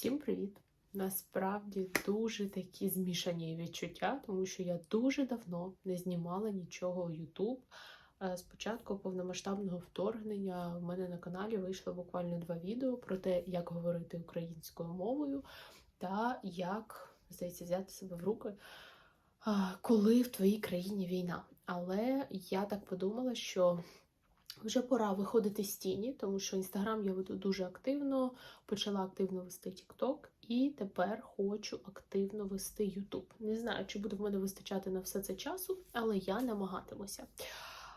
Всім привіт! Насправді дуже такі змішані відчуття, тому що я дуже давно не знімала нічого у YouTube. Е, Спочатку повномасштабного вторгнення в мене на каналі вийшло буквально два відео про те, як говорити українською мовою та як здається взяти себе в руки, коли в твоїй країні війна. Але я так подумала, що вже пора виходити з тіні, тому що інстаграм я веду дуже активно, почала активно вести TikTok і тепер хочу активно вести YouTube. Не знаю, чи буде в мене вистачати на все це часу, але я намагатимуся.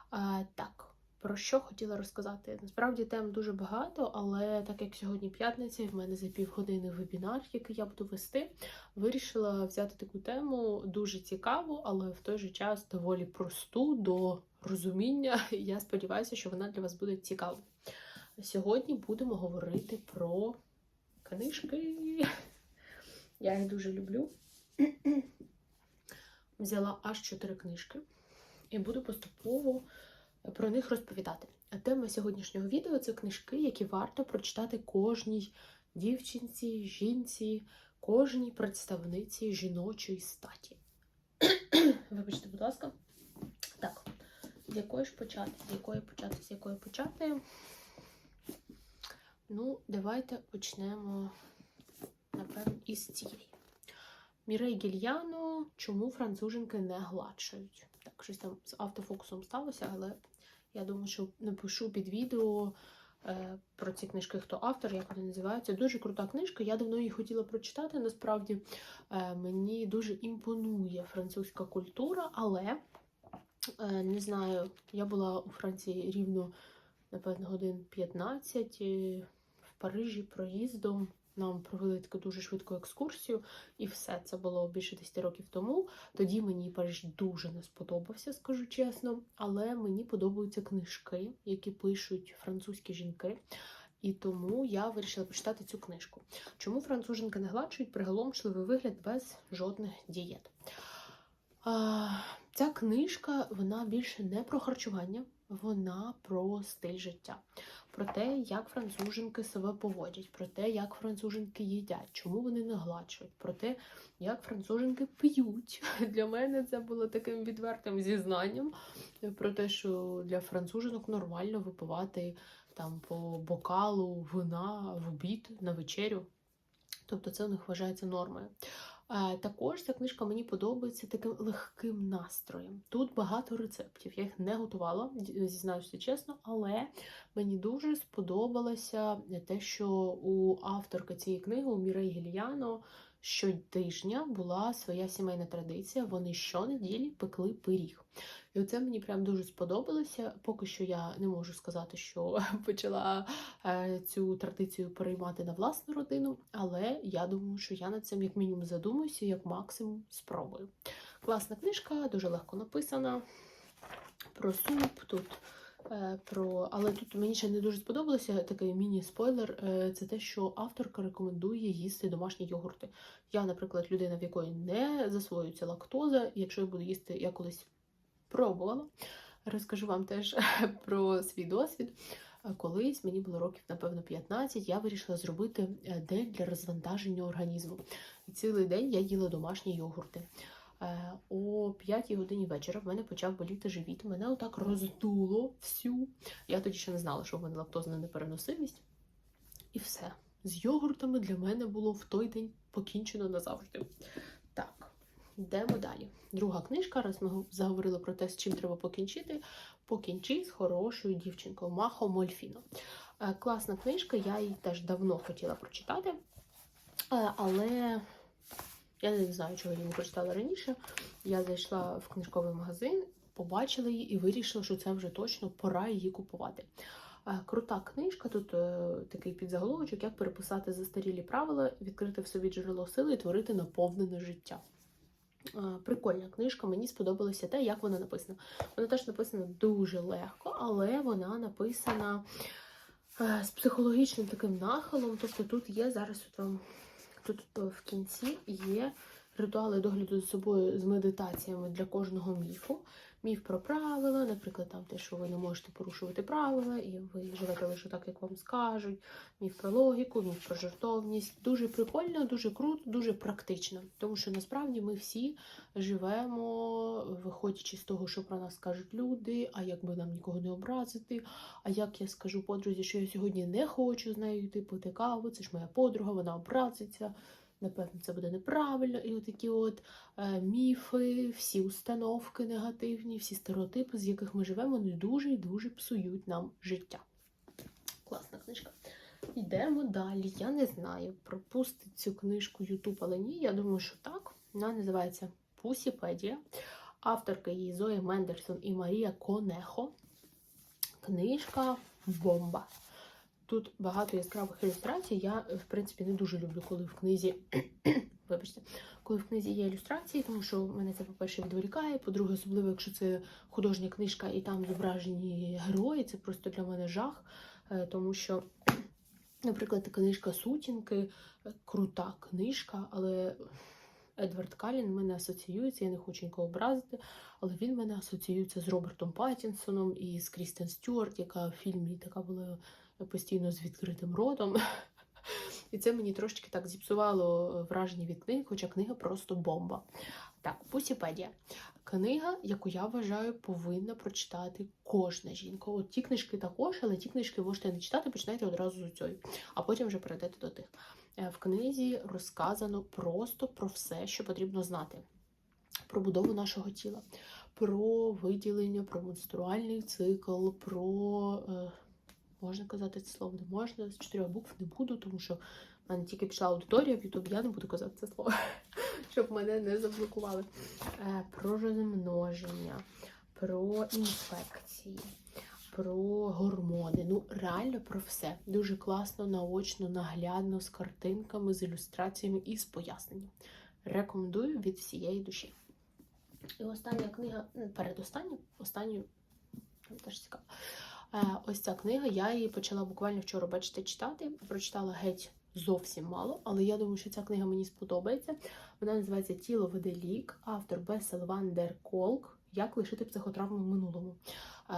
А, так, про що хотіла розказати? Насправді тем дуже багато, але так як сьогодні п'ятниця, і в мене за півгодини вебінар, який я буду вести, вирішила взяти таку тему дуже цікаву, але в той же час доволі просту до розуміння. Я сподіваюся, що вона для вас буде цікава. Сьогодні будемо говорити про книжки. Я їх дуже люблю. Взяла аж чотири книжки і буду поступово про них розповідати. А тема сьогоднішнього відео це книжки, які варто прочитати кожній дівчинці, жінці, кожній представниці жіночої статі. Вибачте, будь ласка. З якої ж почати? З якої почати? З якої почати? Ну, давайте почнемо, напевно, із цієї. Мірей Гільяно, чому француженки не гладшають? Так, щось там з автофокусом сталося, але я думаю, що напишу під відео е, про ці книжки, хто автор, як вони називаються. Дуже крута книжка. Я давно її хотіла прочитати. Насправді е, мені дуже імпонує французька культура, але не знаю, я була у Франції рівно, напевно, годин 15 е, в Парижі проїздом. Нам провели таку дуже швидку екскурсію, і все це було більше 10 років тому. Тоді мені Париж дуже не сподобався, скажу чесно. Але мені подобаються книжки, які пишуть французькі жінки. І тому я вирішила почитати цю книжку. Чому француженки не гладшують приголомшливий вигляд без жодних дієт? Ця книжка вона більше не про харчування, вона про стиль життя, про те, як француженки себе поводять, про те, як француженки їдять, чому вони не гладшують, про те, як француженки п'ють. Для мене це було таким відвертим зізнанням про те, що для француженок нормально випивати там по бокалу вина в обід на вечерю. Тобто це у них вважається нормою. Е, Також ця книжка мені подобається таким легким настроєм. Тут багато рецептів. Я їх не готувала, зізнаюся чесно, але мені дуже сподобалося те, що у авторки цієї книги, у Мірей Гільяно, щотижня була своя сімейна традиція. Вони щонеділі пекли пиріг. І оце мені прям дуже сподобалося. Поки що я не можу сказати, що почала е, цю традицію переймати на власну родину, але я думаю, що я над цим як мінімум задумуюся, як максимум спробую. Класна книжка, дуже легко написана. Про суп тут. е, Про... Але тут мені ще не дуже сподобалося такий міні-спойлер. е, Це те, що авторка рекомендує їсти домашні йогурти. Я, наприклад, людина, в якої не засвоюється лактоза. Якщо я буду їсти, я колись пробувала. Розкажу вам теж про свій досвід. Колись мені було років, напевно, 15, я вирішила зробити е, день для розвантаження організму. І цілий день я їла домашні йогурти. Е, О 5 годині вечора в мене почав боліти живіт. Мене отак роздуло всю. Я тоді ще не знала, що в мене лактозна непереносимість. І все. З йогуртами для мене було в той день покінчено назавжди. Так, йдемо далі. Друга книжка, раз ми заговорили про те, з чим треба покінчити. Покінчи з хорошою дівчинкою Махо Мольфіно. Е, Класна книжка, я її теж давно хотіла прочитати, Е, але я не знаю, чого я не прочитала раніше. Я зайшла в книжковий магазин, побачила її і вирішила, що це вже точно пора її купувати. Е, Крута книжка, тут такий підзаголовочок, як переписати застарілі правила, відкрити в собі джерело сили і творити наповнене життя. Прикольна книжка, мені сподобалося те, як вона написана. Вона теж написана дуже легко, але вона написана е, з психологічним таким нахилом. Тобто тут є зараз от вам тут е, в кінці є ритуали догляду за собою з медитаціями для кожного міфу. Міф про правила, наприклад, там те, що ви не можете порушувати правила, і ви живете лише так, як вам скажуть. Міф про логіку, міф про жартовність. Дуже прикольно, дуже круто, дуже практично. Тому що насправді ми всі живемо, виходячи з того, що про нас кажуть люди, а як би нам нікого не образити. А як я скажу подрузі, що я сьогодні не хочу з нею йти пити каву, це ж моя подруга, вона образиться. Напевно, це буде неправильно. І отакі от е, міфи, всі установки негативні, всі стереотипи, з яких ми живемо, вони дуже і дуже псують нам життя. Класна книжка. Йдемо далі. Я не знаю, пропустить цю книжку Ютуб, але ні. Я думаю, що так. Вона називається Пусіпедія. Авторка її Зоя Мендерсон і Марія Конехо. Книжка Бомба. Тут багато яскравих ілюстрацій. Я, в принципі, не дуже люблю, коли в книзі. Вибачте, коли в книзі є ілюстрації, тому що мене це, по-перше, відволікає. По-друге, особливо, якщо це художня книжка і там зображені герої, це просто для мене жах. Е, Тому що, наприклад, книжка Сутінки е, крута книжка, але Едвард Калін мене асоціюється, я не хочу нікого образити, але він мене асоціюється з Робертом Паттінсоном і з Крістен Стюарт, яка в фільмі така була постійно з відкритим ротом. І це мені трошечки так зіпсувало враження від книги, хоча книга просто бомба. Так, Пусіпедія. Книга, яку я вважаю, повинна прочитати кожна жінка. От ті книжки також, але ті книжки можете не читати, починайте одразу з цієї, а потім вже перейдете до тих. Е, В книзі розказано просто про все, що потрібно знати: про будову нашого тіла, про виділення, про менструальний цикл, про. Можна казати це слово, не можна. З чотирьох букв не буду, тому що в мене тільки пішла аудиторія в Ютуб, я не буду казати це слово, щоб мене не заблокували. Е, Про розмноження, про інфекції, про гормони. Ну, реально про все. Дуже класно, наочно, наглядно, з картинками, з ілюстраціями і з поясненням. Рекомендую від всієї душі. І остання книга, передостання, останню, там теж цікаво. Е, Ось ця книга, я її почала буквально вчора, бачите, читати. Прочитала геть зовсім мало, але я думаю, що ця книга мені сподобається. Вона називається Тіло веде лік, автор Бесел Ван дер Колк. Як лишити психотравму в минулому. Е,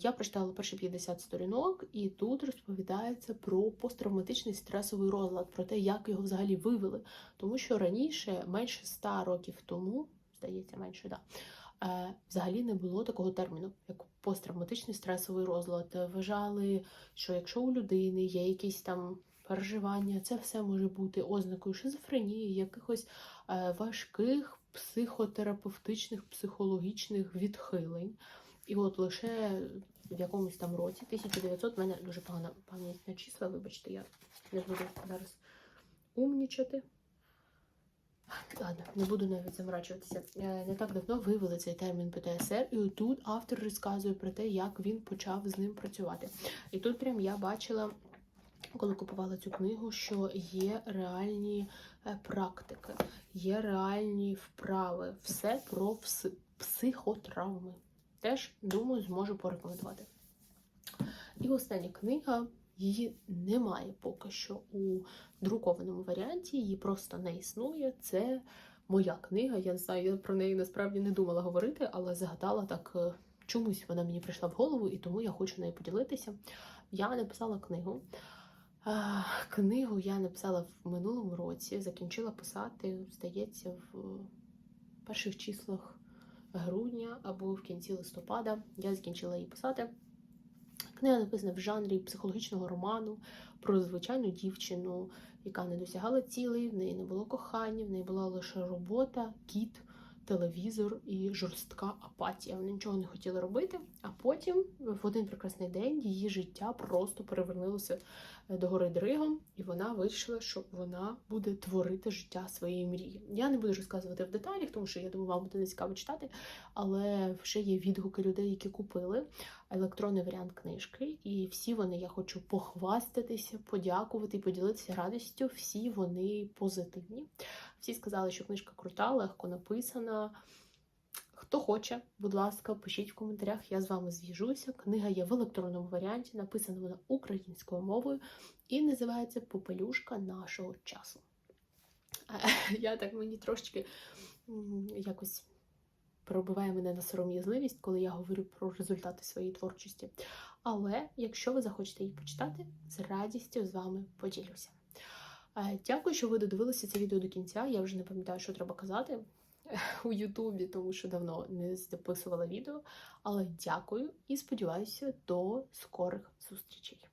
Я прочитала перші 50 сторінок, і тут розповідається про посттравматичний стресовий розлад, про те, як його взагалі вивели. Тому що раніше, менше 100 років тому, здається, менше, да, взагалі не було такого терміну, як посттравматичний стресовий розлад. Вважали, що якщо у людини є якісь там переживання, це все може бути ознакою шизофренії, якихось е, важких психотерапевтичних, психологічних відхилень. І от лише в якомусь там році, 1900, в мене дуже погана пам'ять на числа, вибачте, я не буду зараз умнічати. Ладно, не буду навіть заморачуватися. Е, Не так давно вивели цей термін ПТСР, і отут автор розказує про те, як він почав з ним працювати. І тут прям я бачила, коли купувала цю книгу, що є реальні е, практики, є реальні вправи, все про пси- психотравми. Теж, думаю, зможу порекомендувати. І остання книга. Її немає поки що у друкованому варіанті, її просто не існує. Це моя книга. Я не знаю, я про неї насправді не думала говорити, але згадала так е, чомусь вона мені прийшла в голову, і тому я хочу нею поділитися. Я написала книгу. Книгу я написала в минулому році, закінчила писати, здається, в перших числах грудня або в кінці листопада. Я закінчила її писати. Книга написана в жанрі психологічного роману про звичайну дівчину, яка не досягала цілей, в неї не було кохання, в неї була лише робота, кіт, телевізор і жорстка апатія. Вона нічого не хотіла робити, а потім в один прекрасний день її життя просто перевернулося до гори дригом, і вона вирішила, що вона буде творити життя своєї мрії. Я не буду розказувати в деталях, тому що я думаю, вам буде не цікаво читати, але вже є відгуки людей, які купили електронний варіант книжки, і всі вони, я хочу похвастатися, подякувати поділитися радістю. Всі вони позитивні. Всі сказали, що книжка крута, легко написана. Хто хоче, будь ласка, пишіть в коментарях, я з вами зв'яжуся. Книга є в електронному варіанті, написана вона українською мовою і називається Попелюшка нашого часу. Я так мені трошечки якось пробиває мене на сором'язливість, коли я говорю про результати своєї творчості. Але якщо ви захочете її почитати, з радістю з вами поділюся. Дякую, що ви додивилися це відео до кінця. Я вже не пам'ятаю, що треба казати у Ютубі, тому що давно не записувала відео. Але дякую і сподіваюся, до скорих зустрічей.